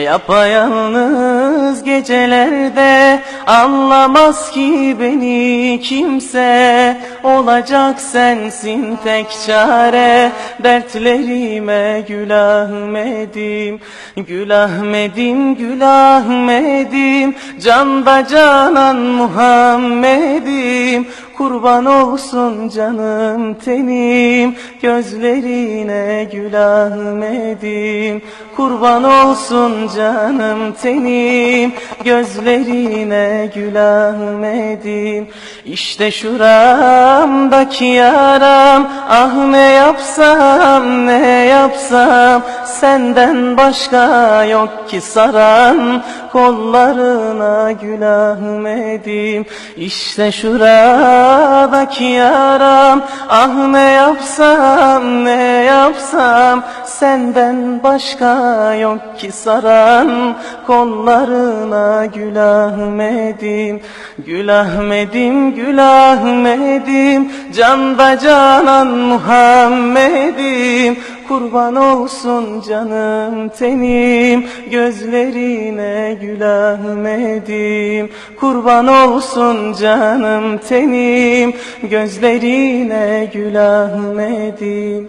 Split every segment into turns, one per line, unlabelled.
Yapayalnız gecelerde anlamaz ki beni kimse. Olacak sensin tek çare dertlerime Gül Ahmet'im Gül Ahmet'im Gül Ahmet'im Canda canan Muhammed'im Kurban olsun canım tenim Gözlerine Gül Ahmet'im Kurban olsun canım tenim Gözlerine Gül Ahmet'im İşte şuramdaki yaram Ah ne yapsam ne yapsam Senden başka yok ki saran Kollarına Gül Ahmet'im İşte şuradaki yaram Ah ne yapsam ne yapsam Senden başka yok ki saran. Kollarına Gül Ahmet'im Gül Ahmet'im Gül Ahmet'im Canda canan Muhammed'im Kurban olsun canım tenim Gözlerine Gül Ahmet'im Kurban olsun canım tenim Gözlerine Gül Ahmet'im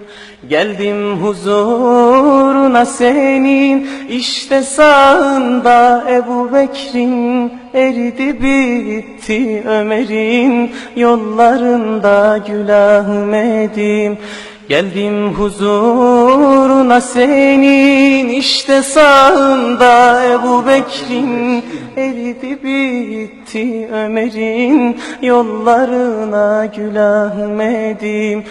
Geldim huzuruna senin işte sağında Ebu Bekir'in eridi bitti Ömer'in yollarında Gül Ahmet'im Geldim huzuruna senin işte sağında Ebu Bekir'in eridi bitti Ömer'in. Yollarına Gül Ahmet'im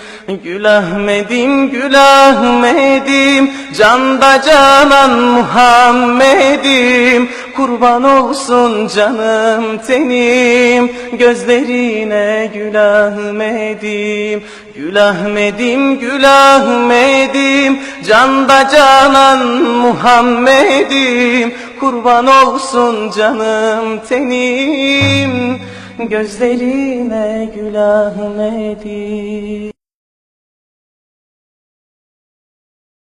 Gül Ahmet'im Gül Ahmet'im Canda canan Muhammed'im Kurban olsun canım tenim. Gözlerine Gül Ahmet'im Gül Ahmet'im Gül Ahmet'im Canda canan Muhammed'im. Kurban olsun canım tenim. Gözlerine Gül Ahmet'im